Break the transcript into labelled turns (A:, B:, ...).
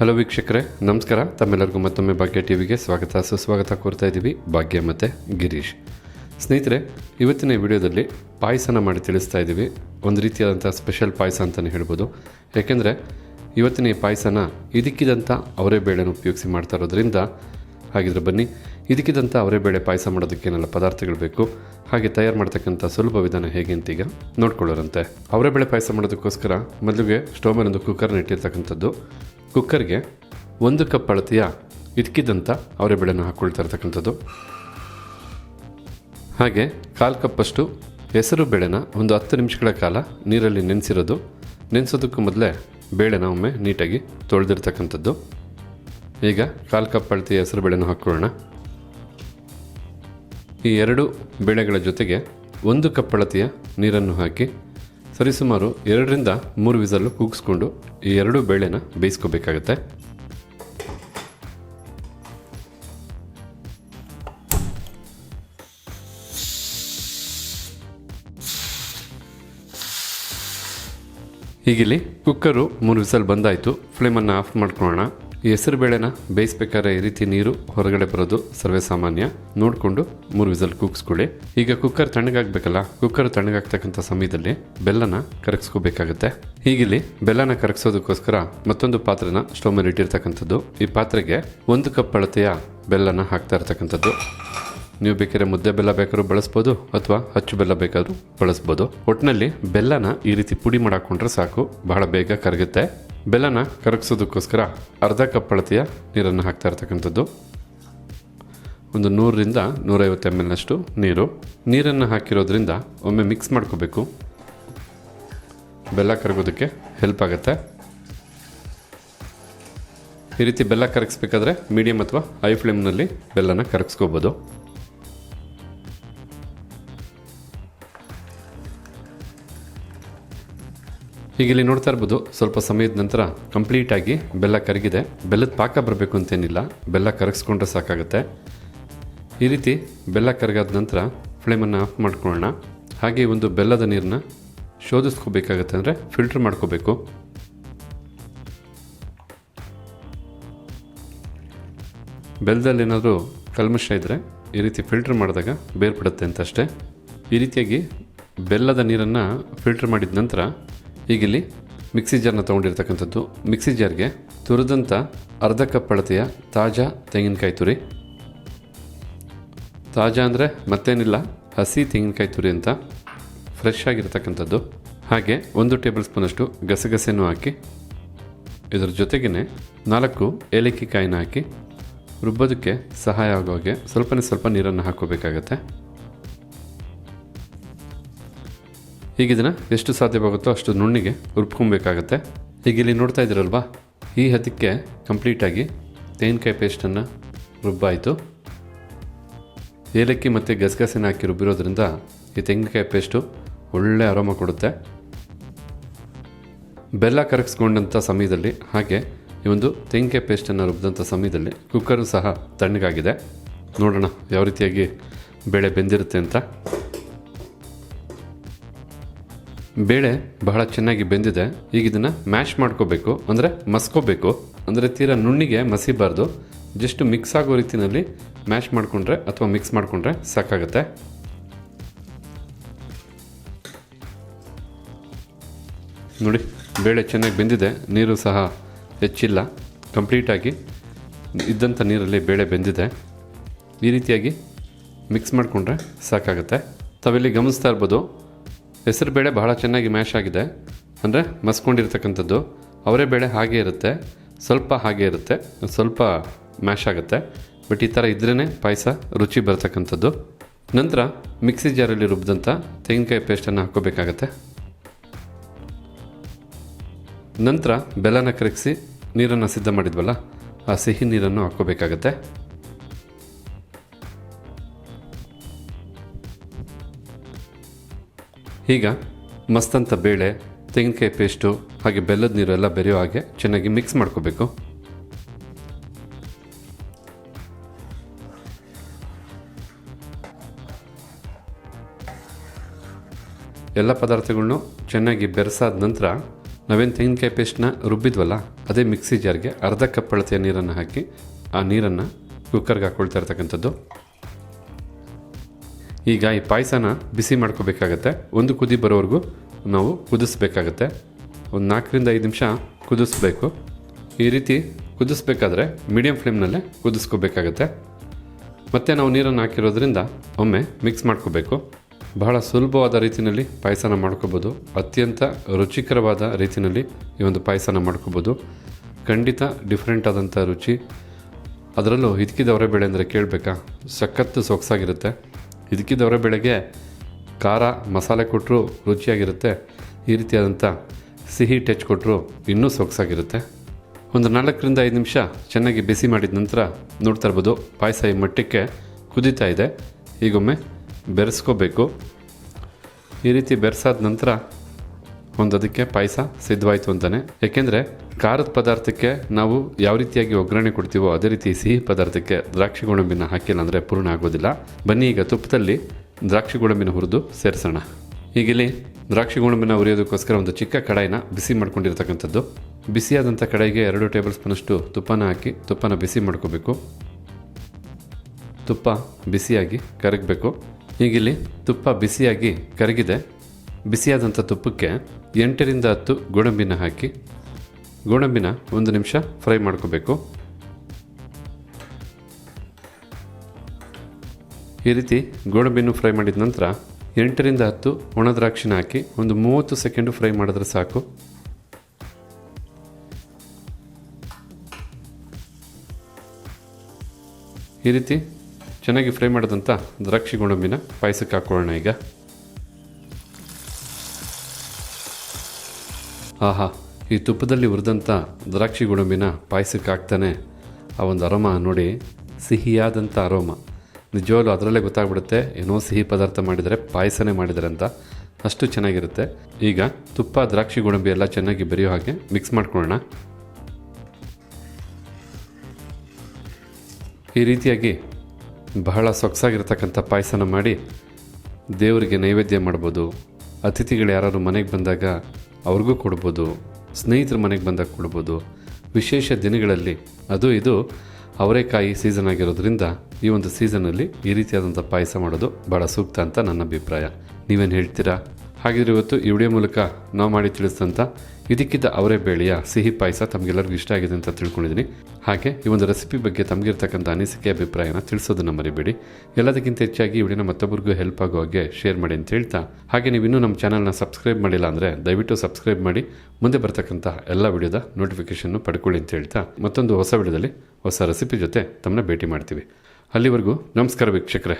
A: Hello ವೀಕ್ಷಕರೇ. ನಮಸ್ಕಾರ. ತಮ್ಮೆಲ್ಲರಿಗೂ ಮತ್ತೊಮ್ಮೆ ಭಾಗ್ಯ ಟಿವಿಗೆ ಸ್ವಾಗತ. ಸುಸ್ವಾಗತ ಕೋರ್ತಾ ಇದ್ದೀವಿ ಭಾಗ್ಯ ಮತ್ತು ಗಿರೀಶ್. ಸ್ನೇಹಿತರೆ, ಇವತ್ತಿನ ವಿಡಿಯೋದಲ್ಲಿ ಪಾಯಸನ ಮಾಡಿ ತಿಳಿಸ್ತಾ ಇದ್ದೀವಿ. ಒಂದು ರೀತಿಯಾದಂಥ ಸ್ಪೆಷಲ್ ಪಾಯಸ ಅಂತಲೇ ಹೇಳ್ಬೋದು. ಯಾಕೆಂದರೆ, ಇವತ್ತಿನ ಈ ಪಾಯಸನ ಇದಕ್ಕಿದಂಥ ಅವರೇ ಬೇಳೆನ ಉಪಯೋಗಿಸಿ ಮಾಡ್ತಾ ಇರೋದ್ರಿಂದ, ಹಾಗಿದ್ರೆ ಬನ್ನಿ, ಇದಕ್ಕಿದಂಥ ಅವರೇ ಬೇಳೆ ಪಾಯಸ ಮಾಡೋದಕ್ಕೆ ಏನೆಲ್ಲ ಪದಾರ್ಥಗಳು ಬೇಕು, ಹಾಗೆ ತಯಾರು ಮಾಡ್ತಕ್ಕಂಥ ಸುಲಭ ವಿಧಾನ ಹೇಗೆ ಅಂತ ಈಗ ನೋಡ್ಕೊಳ್ಳೋರಂತೆ. ಅವರೇ ಬೇಳೆ ಪಾಯಸ ಮಾಡೋದಕ್ಕೋಸ್ಕರ ಮೊದಲಿಗೆ ಸ್ಟವ್ ಮೇಲೆ ಒಂದು ಕುಕ್ಕರ್ನ ಇಟ್ಟಿರ್ತಕ್ಕಂಥದ್ದು. ಕುಕ್ಕರ್ಗೆ ಒಂದು ಕಪ್ ಅಳತೆಯ ಇದಕ್ಕಿದ್ದಂಥ ಅವರೇ ಬೇಳೆನ ಹಾಕ್ಕೊಳ್ತಾ ಇರ್ತಕ್ಕಂಥದ್ದು. ಹಾಗೆ ಕಾಲು ಕಪ್ಪಷ್ಟು ಹೆಸರು ಬೇಳೆನ ಒಂದು ಹತ್ತು ನಿಮಿಷಗಳ ಕಾಲ ನೀರಲ್ಲಿ ನೆನೆಸಿರೋದು. ನೆನೆಸೋದಕ್ಕೂ ಮೊದಲೇ ಬೇಳೆನ ಒಮ್ಮೆ ನೀಟಾಗಿ ತೊಳೆದಿರ್ತಕ್ಕಂಥದ್ದು. ಈಗ ಕಾಲು ಕಪ್ ಅಳತೆಯ ಹೆಸರು ಬೇಳೆನ ಹಾಕ್ಕೊಳ್ಳೋಣ ಈ ಎರಡು ಬೇಳೆಗಳ ಜೊತೆಗೆ ಒಂದು ಕಪ್ ಅಳತೆಯ ನೀರನ್ನು ಹಾಕಿ ಸರಿಸುಮಾರು ಎರಡರಿಂದ ಮೂರು ವಿಸಲ್ಲು ಕೂಗಿಸ್ಕೊಂಡು ಈ ಎರಡು ಬೇಳೆನ ಬೇಯಿಸ್ಕೋಬೇಕಾಗತ್ತೆ. ಹೀಗಿಲ್ಲಿ ಕುಕ್ಕರು ಮೂರು ವಿಸಲ್ ಬಂದಾಯಿತು. ಫ್ಲೇಮನ್ನು ಆಫ್ ಮಾಡ್ಕೊಳ್ಳೋಣ. ಈ ಹೆಸರು ಬೇಳೆನ ಬೇಯಿಸ್ಬೇಕಾದ್ರೆ ಈ ರೀತಿ ನೀರು ಹೊರಗಡೆ ಬರೋದು ಸರ್ವೇ ಸಾಮಾನ್ಯ. ನೋಡಿಕೊಂಡು ಮೂರು ವಿಸಲ್ ಕೂಗಿಸ್ಕೊಳ್ಳಿ. ಈಗ ಕುಕ್ಕರ್ ತಣ್ಣಗಾಗಬೇಕಲ್ಲ? ಕುಕ್ಕರ್ ತಣ್ಣಗಾಗ್ತಕ್ಕಂಥ ಸಮಯದಲ್ಲಿ ಬೆಲ್ಲನ ಕರಗಿಸ್ಕೋಬೇಕಾಗುತ್ತೆ. ಹೀಗಿಲ್ಲಿ ಬೆಲ್ಲನ ಕರಗಿಸೋದಕ್ಕೋಸ್ಕರ ಮತ್ತೊಂದು ಪಾತ್ರೆನ ಸ್ಟವ್ ಮೇಲೆ ಇಟ್ಟಿರ್ತಕ್ಕಂಥದ್ದು ಈ ಪಾತ್ರೆಗೆ ಒಂದು ಕಪ್ ಅಳತೆಯ ಬೆಲ್ಲನ ಹಾಕ್ತಾ ಇರ್ತಕ್ಕಂಥದ್ದು. ನೀವು ಬೇಕಾದ್ರೆ ಮುದ್ದೆ ಬೆಲ್ಲ ಬೇಕಾದ್ರೂ ಬಳಸ್ಬೋದು ಅಥವಾ ಅಚ್ಚು ಬೆಲ್ಲ ಬೇಕಾದರೂ ಬಳಸ್ಬೋದು. ಒಟ್ಟಿನಲ್ಲಿ ಬೆಲ್ಲನ ಈ ರೀತಿ ಪುಡಿ ಮಾಡಾಕೊಂಡ್ರೆ ಸಾಕು, ಬಹಳ ಬೇಗ ಕರಗುತ್ತೆ. ಬೆಲ್ಲನ ಕರಗಿಸೋದಕ್ಕೋಸ್ಕರ ಅರ್ಧ ಕಪ್ ಅಳತೆಯ ನೀರನ್ನು ಹಾಕ್ತಾ ಇರ್ತಕ್ಕಂಥದ್ದು. ಒಂದು ನೂರರಿಂದ ನೂರೈವತ್ತು ಎಂ ಎಲ್ನಷ್ಟು ನೀರು. ನೀರನ್ನು ಹಾಕಿರೋದ್ರಿಂದ ಒಮ್ಮೆ ಮಿಕ್ಸ್ ಮಾಡ್ಕೋಬೇಕು. ಬೆಲ್ಲ ಕರಗೋದಕ್ಕೆ ಹೆಲ್ಪ್ ಆಗುತ್ತೆ. ಈ ರೀತಿ ಬೆಲ್ಲ ಕರಗಿಸ್ಬೇಕಾದ್ರೆ ಮೀಡಿಯಮ್ ಅಥವಾ ಹೈ ಫ್ಲೇಮ್ನಲ್ಲಿ ಬೆಲ್ಲನ ಕರಗಿಸ್ಕೋಬೋದು. ಹೀಗೆ ಇಲ್ಲಿ ನೋಡ್ತಾ ಇರ್ಬೋದು, ಸ್ವಲ್ಪ ಸಮಯದ ನಂತರ ಕಂಪ್ಲೀಟ್ ಆಗಿ ಬೆಲ್ಲ ಕರಗಿದೆ. ಬೆಲ್ಲದ ಪಾಕ ಬರಬೇಕು ಅಂತೇನಿಲ್ಲ. ಬೆಲ್ಲ ಕರಗಿಸ್ಕೊಂಡ್ರೆ ಸಾಕಾಗುತ್ತೆ. ಈ ರೀತಿ ಬೆಲ್ಲ ಕರಗಾದ ನಂತರ ಫ್ಲೇಮನ್ನು ಆಫ್ ಮಾಡ್ಕೊಳ್ಳೋಣ. ಹಾಗೆ ಒಂದು ಬೆಲ್ಲದ ನೀರನ್ನ ಶೋಧಿಸ್ಕೋಬೇಕಾಗತ್ತೆ ಅಂದರೆ ಫಿಲ್ಟ್ರ್ ಮಾಡ್ಕೋಬೇಕು. ಬೆಲ್ಲದಲ್ಲಿ ಏನಾದರೂ ಕಲ್ಮಶ ಇದ್ದರೆ ಈ ರೀತಿ ಫಿಲ್ಟ್ರ್ ಮಾಡಿದಾಗ ಬೇರ್ಪಡುತ್ತೆ ಅಂತ ಅಷ್ಟೇ. ಈ ರೀತಿಯಾಗಿ ಬೆಲ್ಲದ ನೀರನ್ನು ಫಿಲ್ಟ್ರ್ ಮಾಡಿದ ನಂತರ ಈಗಿಲ್ಲಿ ಮಿಕ್ಸಿ ಜಾರ್ನ ತಗೊಂಡಿರ್ತಕ್ಕಂಥದ್ದು. ಮಿಕ್ಸಿ ಜಾರ್ಗೆ ತುರಿದಂಥ ಅರ್ಧ ಕಪ್ ಅಳತೆಯ ತಾಜಾ ತೆಂಗಿನಕಾಯಿ ತುರಿ. ತಾಜಾ ಅಂದರೆ ಮತ್ತೇನಿಲ್ಲ, ಹಸಿ ತೆಂಗಿನಕಾಯಿ ತುರಿ ಅಂತ ಫ್ರೆಶ್ ಆಗಿರ್ತಕ್ಕಂಥದ್ದು. ಹಾಗೆ ಒಂದು ಟೇಬಲ್ ಸ್ಪೂನಷ್ಟು ಗಸಗಸೆಯನ್ನು ಹಾಕಿ, ಇದರ ಜೊತೆಗೇ ನಾಲ್ಕು ಏಲಕ್ಕಿ ಕಾಯಿನ ಹಾಕಿ, ರುಬ್ಬೋದಕ್ಕೆ ಸಹಾಯ ಆಗೋ ಹಾಗೆ ಸ್ವಲ್ಪನೇ ಸ್ವಲ್ಪ ನೀರನ್ನು ಹಾಕೋಬೇಕಾಗತ್ತೆ ಈಗ ಇದನ್ನು ಎಷ್ಟು ಸಾಧ್ಯವಾಗುತ್ತೋ ಅಷ್ಟು ನುಣ್ಣಿಗೆ ರುಬ್ಕೊಬೇಕಾಗತ್ತೆ ಈಗ ಇಲ್ಲಿ ನೋಡ್ತಾ ಇದ್ದೀರಲ್ವಾ? ಈ ಹದಕ್ಕೆ ಕಂಪ್ಲೀಟಾಗಿ ತೆಂಗಿನಕಾಯಿ ಪೇಸ್ಟನ್ನು ರುಬ್ಬಾಯಿತು. ಏಲಕ್ಕಿ ಮತ್ತು ಗಸಗಸೆನ ಹಾಕಿ ರುಬ್ಬಿರೋದ್ರಿಂದ ಈ ತೆಂಗಿನಕಾಯಿ ಪೇಸ್ಟು ಒಳ್ಳೆ ಆರಾಮ ಕೊಡುತ್ತೆ. ಬೆಲ್ಲ ಕರಗಿಸ್ಕೊಂಡಂಥ ಸಮಯದಲ್ಲಿ, ಹಾಗೆ ಈ ಒಂದು ತೆಂಗಿನಕಾಯಿ ಪೇಸ್ಟನ್ನು ರುಬ್ಬಿದಂಥ ಸಮಯದಲ್ಲಿ ಕುಕ್ಕರು ಸಹ ತಣ್ಣಗಾಗಿದೆ. ನೋಡೋಣ ಯಾವ ರೀತಿಯಾಗಿ ಬೇಳೆ ಬೆಂದಿರುತ್ತೆ ಅಂತ. ಬೇಳೆ ಬಹಳ ಚೆನ್ನಾಗಿ ಬೆಂದಿದೆ. ಈಗ ಇದನ್ನ ಮ್ಯಾಶ್ ಮಾಡ್ಕೋಬೇಕು. ಅಂದರೆ ಮಸ್ಕೋಬೇಕು. ಅಂದರೆ ತೀರಾ ನುಣ್ಣಿಗೆ ಮಸಿಬಾರ್ದು. ಜಸ್ಟ್ ಮಿಕ್ಸ್ ಆಗೋ ರೀತಿಯಲ್ಲಿ ಮ್ಯಾಶ್ ಮಾಡಿಕೊಂಡ್ರೆ ಅಥವಾ ಮಿಕ್ಸ್ ಮಾಡಿಕೊಂಡ್ರೆ ಸಾಕಾಗುತ್ತೆ. ನೋಡಿ, ಬೇಳೆ ಚೆನ್ನಾಗಿ ಬೆಂದಿದೆ. ನೀರು ಸಹ ಹೆಚ್ಚಿಲ್ಲ. ಕಂಪ್ಲೀಟಾಗಿ ಇದ್ದಂಥ ನೀರಲ್ಲಿ ಬೇಳೆ ಬೆಂದಿದೆ. ಈ ರೀತಿಯಾಗಿ ಮಿಕ್ಸ್ ಮಾಡಿಕೊಂಡ್ರೆ ಸಾಕಾಗುತ್ತೆ. ತಾವಿಲ್ಲಿ ಗಮನಿಸ್ತಾ ಇರ್ಬೋದು ಹೆಸರು ಬೇಳೆ ಬಹಳ ಚೆನ್ನಾಗಿ ಮ್ಯಾಶ್ ಆಗಿದೆ. ಅಂದರೆ ಮಸ್ಕೊಂಡಿರ್ತಕ್ಕಂಥದ್ದು. ಅವರೇ ಬೇಳೆ ಹಾಗೆ ಇರುತ್ತೆ. ಸ್ವಲ್ಪ ಹಾಗೆ ಇರುತ್ತೆ. ಸ್ವಲ್ಪ ಮ್ಯಾಶ್ ಆಗುತ್ತೆ. ಬಟ್ ಈ ಥರ ಇದ್ರೇ ಪಾಯಸ ರುಚಿ ಬರ್ತಕ್ಕಂಥದ್ದು. ನಂತರ ಮಿಕ್ಸಿ ಜಾರಲ್ಲಿ ರುಬ್ಬಿದಂಥ ತೆಂಗಿನಕಾಯಿ ಪೇಸ್ಟನ್ನು ಹಾಕೋಬೇಕಾಗತ್ತೆ ನಂತರ ಬೆಲ್ಲನ ಕರಗಿಸಿ ನೀರನ್ನು ಸಿದ್ಧ ಮಾಡಿದ್ವಲ್ಲ, ಆ ಸಿಹಿ ನೀರನ್ನು ಹಾಕ್ಕೋಬೇಕಾಗತ್ತೆ. ಈಗ ಮಸ್ತಂತ ಬೇಳೆ, ತೆಂಗಿನಕಾಯಿ ಪೇಸ್ಟು, ಹಾಗೆ ಬೆಲ್ಲದ ನೀರು ಎಲ್ಲ ಬೆರೆಯೋ ಹಾಗೆ ಚೆನ್ನಾಗಿ ಮಿಕ್ಸ್ ಮಾಡ್ಕೋಬೇಕು. ಎಲ್ಲ ಪದಾರ್ಥಗಳನ್ನು ಚೆನ್ನಾಗಿ ಬೆರೆಸಾದ ನಂತರ ನಾವೇನು ತೆಂಗಿನಕಾಯಿ ಪೇಸ್ಟ್ನ ರುಬ್ಬಿದ್ವಲ್ಲ, ಅದೇ ಮಿಕ್ಸಿ ಜಾರ್ಗೆ ಅರ್ಧ ಕಪ್ ಅಳತೆಯ ನೀರನ್ನು ಹಾಕಿ ಆ ನೀರನ್ನು ಕುಕ್ಕರ್ಗೆ ಹಾಕ್ಕೊಳ್ತಾ ಇರ್ತಕ್ಕಂಥದ್ದು. ಈಗ ಈ ಪಾಯಸನ ಬಿಸಿ ಮಾಡ್ಕೋಬೇಕಾಗತ್ತೆ. ಒಂದು ಕುದಿ ಬರೋವರೆಗೂ ನಾವು ಕುದಿಸ್ಬೇಕಾಗತ್ತೆ. ಒಂದು ನಾಲ್ಕರಿಂದ ಐದು ನಿಮಿಷ ಕುದಿಸ್ಬೇಕು. ಈ ರೀತಿ ಕುದಿಸ್ಬೇಕಾದ್ರೆ ಮೀಡಿಯಂ ಫ್ಲೇಮ್ನಲ್ಲೇ ಕುದಿಸ್ಕೋಬೇಕಾಗತ್ತೆ. ಮತ್ತು ನಾವು ನೀರನ್ನು ಹಾಕಿರೋದ್ರಿಂದ ಒಮ್ಮೆ ಮಿಕ್ಸ್ ಮಾಡ್ಕೋಬೇಕು. ಬಹಳ ಸುಲಭವಾದ ರೀತಿಯಲ್ಲಿ ಪಾಯಸನ ಮಾಡ್ಕೋಬೋದು. ಅತ್ಯಂತ ರುಚಿಕರವಾದ ರೀತಿಯಲ್ಲಿ ಈ ಒಂದು ಪಾಯಸನ ಮಾಡ್ಕೋಬೋದು. ಖಂಡಿತ ಡಿಫ್ರೆಂಟ್ ಆದಂಥ ರುಚಿ. ಅದರಲ್ಲೂ ಹಿದಕಿದವರೆ ಬೇಳೆ ಅಂದರೆ ಕೇಳಬೇಕಾ? ಸಖತ್ತು ಸೊಗಸಾಗಿರುತ್ತೆ. ಹಿದಕಿದವರೆ ಬೆಳಗ್ಗೆ ಖಾರ ಮಸಾಲೆ ಕೊಟ್ಟರು ರುಚಿಯಾಗಿರುತ್ತೆ. ಈ ರೀತಿಯಾದಂಥ ಸಿಹಿ ಟಚ್ ಕೊಟ್ಟರು ಇನ್ನೂ ಸೊಗಸಾಗಿರುತ್ತೆ. ಒಂದು ನಾಲ್ಕರಿಂದ ಐದು ನಿಮಿಷ ಚೆನ್ನಾಗಿ ಬಿಸಿ ಮಾಡಿದ ನಂತರ ನೋಡ್ತಾ ಇರ್ಬೋದು, ಪಾಯಸ ಈ ಮಟ್ಟಕ್ಕೆ ಕುದೀತಾ ಇದೆ. ಈಗೊಮ್ಮೆ ಬೆರೆಸ್ಕೋಬೇಕು. ಈ ರೀತಿ ಬೆರೆಸಾದ ನಂತರ ಒಂದು ಅದಕ್ಕೆ ಪಾಯಸ ಸಿದ್ಧವಾಯಿತು ಅಂತಾನೆ. ಯಾಕೆಂದರೆ ಖಾರದ ಪದಾರ್ಥಕ್ಕೆ ನಾವು ಯಾವ ರೀತಿಯಾಗಿ ಒಗ್ಗರಣೆ ಕೊಡ್ತೀವೋ ಅದೇ ರೀತಿ ಸಿಹಿ ಪದಾರ್ಥಕ್ಕೆ ದ್ರಾಕ್ಷಿ ಗೋಡಂಬಿನ ಹಾಕಿಲ್ಲ ಅಂದರೆ ಪೂರ್ಣ ಆಗೋದಿಲ್ಲ. ಬನ್ನಿ ಈಗ ತುಪ್ಪದಲ್ಲಿ ದ್ರಾಕ್ಷಿ ಗೋಡಂಬಿನ ಹುರಿದು ಸೇರಿಸೋಣ. ಈಗಿಲ್ಲಿ ದ್ರಾಕ್ಷಿ ಗೋಡಂಬಿನ ಹುರಿಯೋದಕ್ಕೋಸ್ಕರ ಒಂದು ಚಿಕ್ಕ ಕಡಾಯಿನ ಬಿಸಿ ಮಾಡ್ಕೊಂಡಿರ್ತಕ್ಕಂಥದ್ದು. ಬಿಸಿಯಾದಂಥ ಕಡಾಯಿಗೆ ಎರಡು ಟೇಬಲ್ ಸ್ಪೂನಷ್ಟು ತುಪ್ಪನ ಹಾಕಿ ತುಪ್ಪನ ಬಿಸಿ ಮಾಡ್ಕೋಬೇಕು. ತುಪ್ಪ ಬಿಸಿಯಾಗಿ ಕರಗಬೇಕು. ಈಗಿಲ್ಲಿ ತುಪ್ಪ ಬಿಸಿಯಾಗಿ ಕರಗಿದೆ. ಬಿಸಿಯಾದಂಥ ತುಪ್ಪಕ್ಕೆ ಎಂಟರಿಂದ ಹತ್ತು ಗೋಡಂಬಿನ ಹಾಕಿ, ಗೋಡಂಬಿನ ಒಂದು ನಿಮಿಷ ಫ್ರೈ ಮಾಡ್ಕೋಬೇಕು. ಈ ರೀತಿ ಗೋಡಂಬಿನೂ ಫ್ರೈ ಮಾಡಿದ ನಂತರ ಎಂಟರಿಂದ ಹತ್ತು ಒಣ ದ್ರಾಕ್ಷಿನ ಹಾಕಿ ಒಂದು ಮೂವತ್ತು ಸೆಕೆಂಡು ಫ್ರೈ ಮಾಡಿದ್ರೆ ಸಾಕು. ಈ ರೀತಿ ಚೆನ್ನಾಗಿ ಫ್ರೈ ಮಾಡಿದಂಥ ದ್ರಾಕ್ಷಿ ಗೋಡಂಬಿನ ಪಾಯಸಕ್ಕೆ ಹಾಕ್ಕೊಳ್ಳೋಣ ಈಗ. ಆಹಾ, ಈ ತುಪ್ಪದಲ್ಲಿ ಹುರಿದಂಥ ದ್ರಾಕ್ಷಿ ಗೋಡಂಬಿನ ಪಾಯಸಕ್ಕೆ ಹಾಕ್ತಾನೆ ಆ ಒಂದು ಅರೋಮ ನೋಡಿ. ಸಿಹಿಯಾದಂಥ ಅರೋಮ. ನಿಜವಾಗ್ಲೂ ಅದರಲ್ಲೇ ಗೊತ್ತಾಗ್ಬಿಡುತ್ತೆ ಏನೋ ಸಿಹಿ ಪದಾರ್ಥ ಮಾಡಿದರೆ ಪಾಯಸನೇ ಮಾಡಿದರೆ ಅಂತ. ಅಷ್ಟು ಚೆನ್ನಾಗಿರುತ್ತೆ. ಈಗ ತುಪ್ಪ, ದ್ರಾಕ್ಷಿ ಗೋಡಂಬಿ ಎಲ್ಲ ಚೆನ್ನಾಗಿ ಬೆರೆಯೋ ಹಾಗೆ ಮಿಕ್ಸ್ ಮಾಡ್ಕೊಳ್ಳೋಣ. ಈ ರೀತಿಯಾಗಿ ಬಹಳ ಸೊಗಸಾಗಿರ್ತಕ್ಕಂಥ ಪಾಯಸನ ಮಾಡಿ ದೇವರಿಗೆ ನೈವೇದ್ಯ ಮಾಡ್ಬೋದು. ಅತಿಥಿಗಳು ಯಾರಾದ್ರು ಮನೆಗೆ ಬಂದಾಗ ಅವ್ರಿಗೂ ಕೊಡ್ಬೋದು, ಸ್ನೇಹಿತರ ಮನೆಗೆ ಬಂದಾಗ ಕೊಡ್ಬೋದು. ವಿಶೇಷ ದಿನಗಳಲ್ಲಿ ಅದು ಇದು ಅವರೆಕಾಯಿ ಸೀಸನ್ ಆಗಿರೋದ್ರಿಂದ ಈ ಒಂದು ಸೀಸನಲ್ಲಿ ಈ ರೀತಿಯಾದಂಥ ಪಾಯಸ ಮಾಡೋದು ಭಾಳ ಸೂಕ್ತ ಅಂತ ನನ್ನ ಅಭಿಪ್ರಾಯ. ನೀವೇನು ಹೇಳ್ತೀರಾ? ಹಾಗಿದ್ರೆ ಇವತ್ತು ಈ ವಿಡಿಯೋ ಮೂಲಕ ನಾವು ಮಾಡಿ ತಿಳಿಸಿದಂಥ ಇದಕ್ಕಿದ್ದ ಅವರೇ ಬೇಳೆಯ, ಸಿಹಿ ಪಾಯಸ ತಮಗೆಲ್ಲರಿಗೂ ಇಷ್ಟ ಆಗಿದೆ ಅಂತ ತಿಳ್ಕೊಂಡಿದ್ದೀನಿ. ಹಾಗೆ ಈ ಒಂದು ರೆಸಿಪಿ ಬಗ್ಗೆ ತಮಗಿರ್ತಕ್ಕಂಥ ಅನಿಸಿಕೆ, ಅಭಿಪ್ರಾಯನ ತಿಳಿಸೋದನ್ನು ಮರಿಬೇಡಿ. ಎಲ್ಲದಕ್ಕಿಂತ ಹೆಚ್ಚಾಗಿ ವಿಡಿಯೋನ ಮತ್ತೊಬ್ಬರಿಗೂ ಹೆಲ್ಪ್ ಆಗೋ ಹಾಗೆ ಶೇರ್ ಮಾಡಿ ಅಂತ ಹೇಳ್ತಾ, ಹಾಗೆ ನೀವು ಇನ್ನೂ ನಮ್ಮ ಚಾನಲ್ನ ಸಬ್ಸ್ಕ್ರೈಬ್ ಮಾಡಿಲ್ಲ ಅಂದರೆ ದಯವಿಟ್ಟು ಸಬ್ಸ್ಕ್ರೈಬ್ ಮಾಡಿ, ಮುಂದೆ ಬರ್ತಕ್ಕಂಥ ಎಲ್ಲ ವಿಡಿಯೋದ ನೋಟಿಫಿಕೇಷನ್ನು ಪಡ್ಕೊಳ್ಳಿ ಅಂತ ಹೇಳ್ತಾ, ಮತ್ತೊಂದು ಹೊಸ ವಿಡಿಯೋದಲ್ಲಿ ಹೊಸ ರೆಸಿಪಿ ಜೊತೆ ತಮ್ಮನ್ನ ಭೇಟಿ ಮಾಡ್ತೀವಿ. ಅಲ್ಲಿವರೆಗೂ ನಮಸ್ಕಾರ ವೀಕ್ಷಕರೇ.